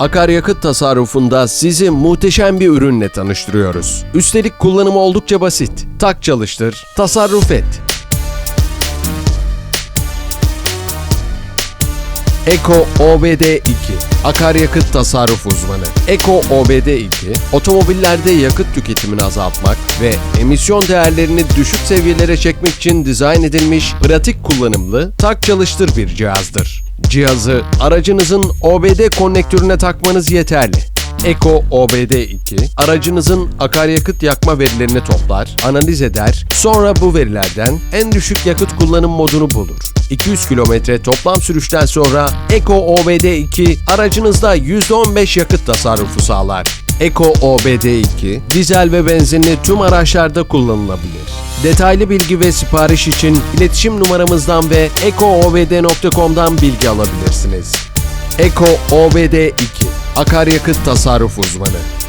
Akaryakıt tasarrufunda sizi muhteşem bir ürünle tanıştırıyoruz. Üstelik kullanımı oldukça basit. Tak çalıştır, tasarruf et. Eko OBD2 Akaryakıt tasarruf uzmanı. Eko OBD2 otomobillerde yakıt tüketimini azaltmak ve emisyon değerlerini düşük seviyelere çekmek için dizayn edilmiş pratik kullanımlı tak çalıştır bir cihazdır. Cihazı aracınızın OBD konnektörüne takmanız yeterli. Eko OBD2 aracınızın akaryakıt yakma verilerini toplar, analiz eder, sonra bu verilerden en düşük yakıt kullanım modunu bulur. 200 kilometre toplam sürüşten sonra Eko OBD2 aracınızda %15 yakıt tasarrufu sağlar. Eko OBD2 dizel ve benzinli tüm araçlarda kullanılabilir. Detaylı bilgi ve sipariş için iletişim numaramızdan ve ekoobd.com'dan bilgi alabilirsiniz. Eko OBD2 Akaryakıt tasarruf uzmanı